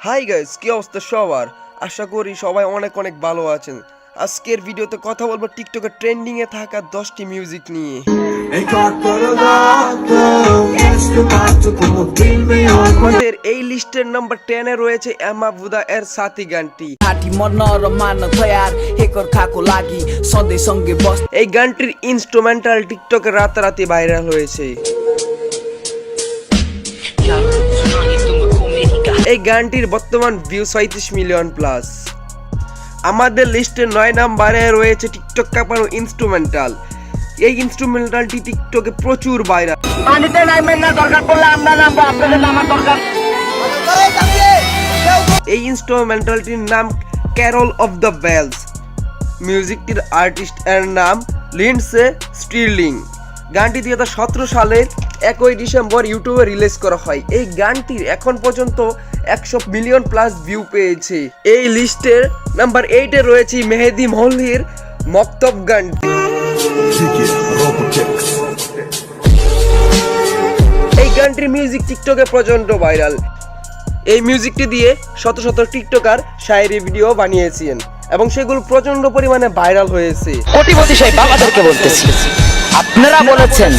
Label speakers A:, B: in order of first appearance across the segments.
A: Hi guys কি অবস্থা সবার? আশা করি সবাই অনেক অনেক ভালো আছেন। আজকের ভিডিওতে কথা বলব টিকটকে ট্রেন্ডিং এ থাকা দশটি মিউজিক নিয়ে। আমাদের এই লিস্টের নাম্বার টেনে রয়েছে এমা বুদা এর সাথী গানটি। এই গানটির ইনস্ট্রুমেন্টাল টিকটকে রাতারাতি ভাইরাল হয়েছে। এই গানটির বর্তমান ভিউ ছয়ত্রিশ মিলিয়ন প্লাস আমাদের লিস্টে নয় নাম্বারে রয়েছে টিকটক কাঁপানো ইনস্ট্রুমেন্টাল এই ইনস্ট্রুমেন্টালটি টিকটকে প্রচুর ভাইরাল
B: পানিতে নামবেন না দরকার পড়লে আমরা নামবো আপনাদের নামার দরকার।
A: এই ইনস্ট্রুমেন্টালটির নাম ক্যারল অফ দ্য বেলস মিউজিকটির আর্টিস্ট এর নাম লিন্ডসে স্টিরলিং গানটি দুই হাজার সতেরো সালের একই ডিসেম্বর ইউটিউবে রিলিজ করা হয়। এই গানটির এখন পর্যন্ত একশো মিলিয়ন প্লাস ভিউ পেয়েছে। এই লিস্টের নাম্বার এইটে রয়েছে মেহেদি মহলির মক্তব গানটি। এই গানটির মিউজিক টিকটকে প্রচণ্ড ভাইরাল এই মিউজিকটি দিয়ে শত শত টিকটকার শায়েরি ভিডিও বানিয়েছেন এবং সেগুলো প্রচণ্ড পরিমাণে ভাইরাল হয়েছে।
C: কোটিপতি সেই বাবাদেরকে বলতেছি। আপনারা বলেছেন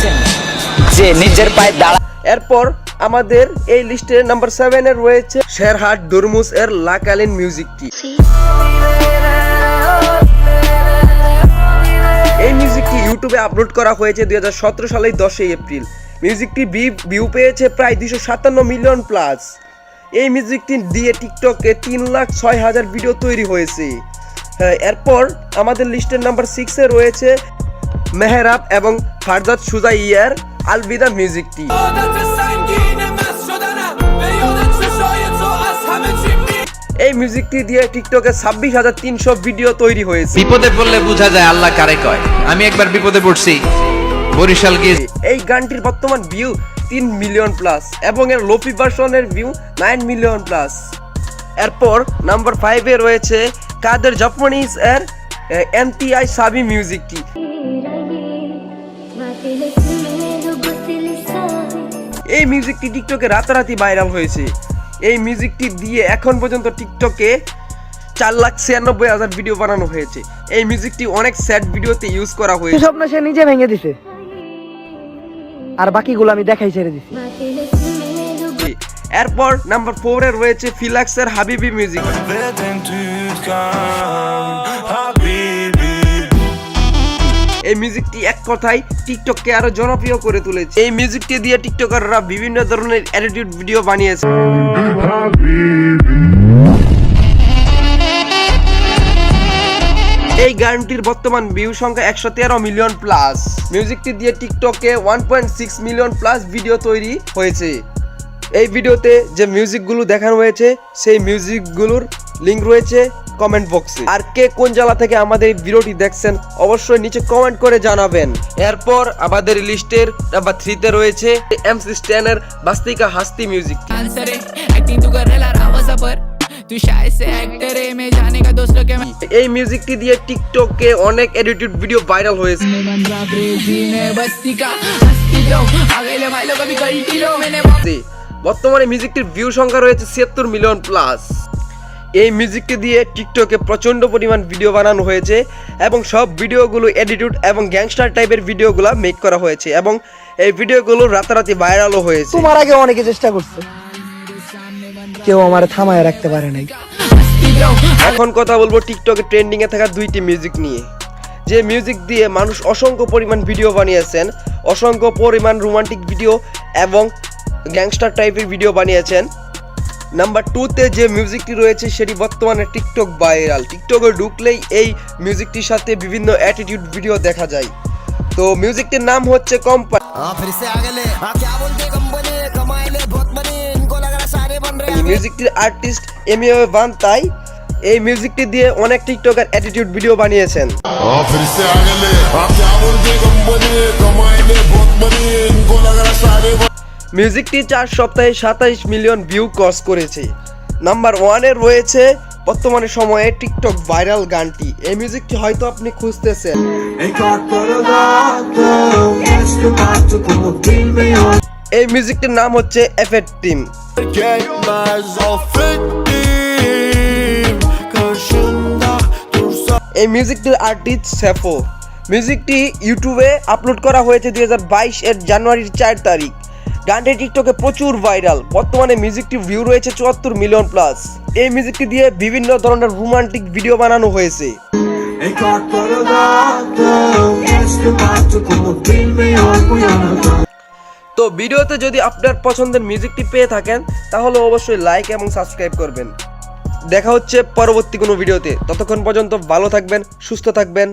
C: যে নিজের পায়ে দাঁড়া
A: এরপর আমাদের এই লিস্টে নাম্বার সেভেনে রয়েছে শেরহাট দুরমুস এর লাকালিন মিউজিকটি এই মিউজিকটি ইউটিউবে আপলোড করা হয়েছে দুই হাজার সতেরো সালের দশই এপ্রিল। মিউজিকটি ভিউ পেয়েছে প্রায় দুশো সাতান্ন মিলিয়ন প্লাস এই মিউজিকটি দিয়ে টিকটকে তিন লাখ ছয় হাজার ভিডিও তৈরি হয়েছে। হ্যাঁ, এরপর আমাদের লিস্টের নাম্বার সিক্সে রয়েছে মেহরাব এবং ফারজাদ সুজাইয়ার আলবিদা মিউজিকটি এই মিউজিকটি দিয়ে টিকটকে ছাব্বিশ হাজার তিনশো ভিডিও তৈরি হয়েছে।
D: বিপদে পড়লে বোঝা যায় আল্লাহ কারে কয়। আমি একবার বিপদে পড়ছি। বরিশাল গিয়ে
A: এই গানটির বর্তমান ভিউ তিন মিলিয়ন প্লাস এবং এর লোপি ভার্সনের ভিউ নাইন মিলিয়ন প্লাস এরপর নাম্বার ফাইভে রয়েছে কাদের জাপানিজ এর এনটিআই সাবি মিউজিকটি এই মিউজিকটি টিকটকে রাতারাতি ভাইরাল হয়েছে। এই মিউজিকটি দিয়ে এখন পর্যন্ত টিকটকে চার লাখ ছিয়ানব্বই হাজার ভিডিও বানানো হয়েছে। এই মিউজিকটি অনেক স্যাড ভিডিওতে ইউজ করা হয়েছে।
E: স্বপ্ন সে নিজে ভেঙে দিছে। আর বাকিগুলো আমি দেখাই ছেড়ে দিছি।
A: এরপর নাম্বার ফোরে রয়েছে ফিলাক্সের হাবিবি মিউজিক এই মিউজিকটি এক কথায় টিকটককে আরও জনপ্রিয় করে তুলেছে। এই মিউজিকটি দিয়ে টিকটকাররা বিভিন্ন ধরনের অ্যাটিটিউড ভিডিও বানিয়েছে। এই গানটির বর্তমান ভিউ সংখ্যা একশো তেরো মিলিয়ন প্লাস মিউজিকটি দিয়ে টিকটকে one point six million plus video তৈরি হয়েছে। এই ভিডিওতে যে মিউজিকগুলো দেখানো হয়েছে, সেই মিউজিকগুলোর লিঙ্ক রয়েছে। কমেন্ট বক্সে আর কে কোন জেলা থেকে আমাদের এই ভিডিওটি দেখছেন অবশ্যই নিচে কমেন্ট করে জানাবেন। এরপর আমাদের লিস্টের নাম্বার থ্রিতে রয়েছে এমস স্ট্যানের বাস্তিকা হাস্তি মিউজিক এই মিউজিকটি দিয়ে টিকটকে অনেক এডিটেড ভিডিও ভাইরাল হয়েছে। বর্তমানে মিউজিকটির ভিউ সংখ্যা রয়েছে ছিয়াত্তর মিলিয়ন প্লাস এই মিউজিককে দিয়ে টিকটকে প্রচণ্ড পরিমাণ ভিডিও বানানো হয়েছে এবং সব ভিডিওগুলো এডিটিউড এবং গ্যাংস্টার টাইপের ভিডিওগুলো মেক করা হয়েছে এবং এই ভিডিওগুলো রাতারাতি ভাইরালও হয়েছে।
E: তোমার আগে অনেকে চেষ্টা করছে। কেউ আমার থামায় রাখতে পারে নাই।
A: এখন কথা বলব টিকটকে ট্রেন্ডিং এ থাকা দুইটি মিউজিক নিয়ে। যে মিউজিক দিয়ে মানুষ অসংখ্য পরিমাণ ভিডিও বানিয়েছেন অসংখ্য পরিমাণ রোমান্টিক ভিডিও এবং গ্যাংস্টার টাইপের ভিডিও বানিয়েছেন। নাম্বার টুতে যে মিউজিকটি রয়েছে সেটি বর্তমানে টিকটক ভাইরাল টিকটকে ঢুকলেই এই মিউজিকটির সাথে বিভিন্ন অ্যাটিটিউড ভিডিও দেখা যায়। তো মিউজিকটির নাম হচ্ছে কোম্পানি মিউজিকটির আর্টিস্ট এমিও বান তাই এই মিউজিকটি দিয়ে অনেক টিকটকার অ্যাটিটিউড ভিডিও বানিয়েছেন। মিউজিকটি চার সপ্তাহে সাতাইশ মিলিয়ন ভিউ ক্রস করেছে। নাম্বার ওয়ানে রয়েছে বর্তমানে সময়ে টিকটক ভাইরাল গানটি। এই মিউজিকটি হয়তো আপনি খুঁজতেছেন।
F: এই
A: মিউজিকটির নাম হচ্ছে এফেট টিম এই মিউজিকটির আর্টিস্ট সেফো মিউজিকটি ইউটিউবে আপলোড করা হয়েছে দুই হাজার বাইশ এর জানুয়ারির চার তারিখ। গানটি টিকটকে প্রচুর ভাইরাল। বর্তমানে মিউজিকটির ভিউ রয়েছে চুয়াত্তর মিলিয়ন প্লাস এই মিউজিকটি দিয়ে বিভিন্ন ধরনের রোমান্টিক ভিডিও বানানো হয়েছে। তো ভিডিওতে যদি আপনার পছন্দের মিউজিকটি পেয়ে থাকেন তাহলে অবশ্যই লাইক এবং সাবস্ক্রাইব করবেন। দেখা হচ্ছে পরবর্তী কোনো ভিডিওতে ততক্ষণ পর্যন্ত ভালো থাকবেন সুস্থ থাকবেন।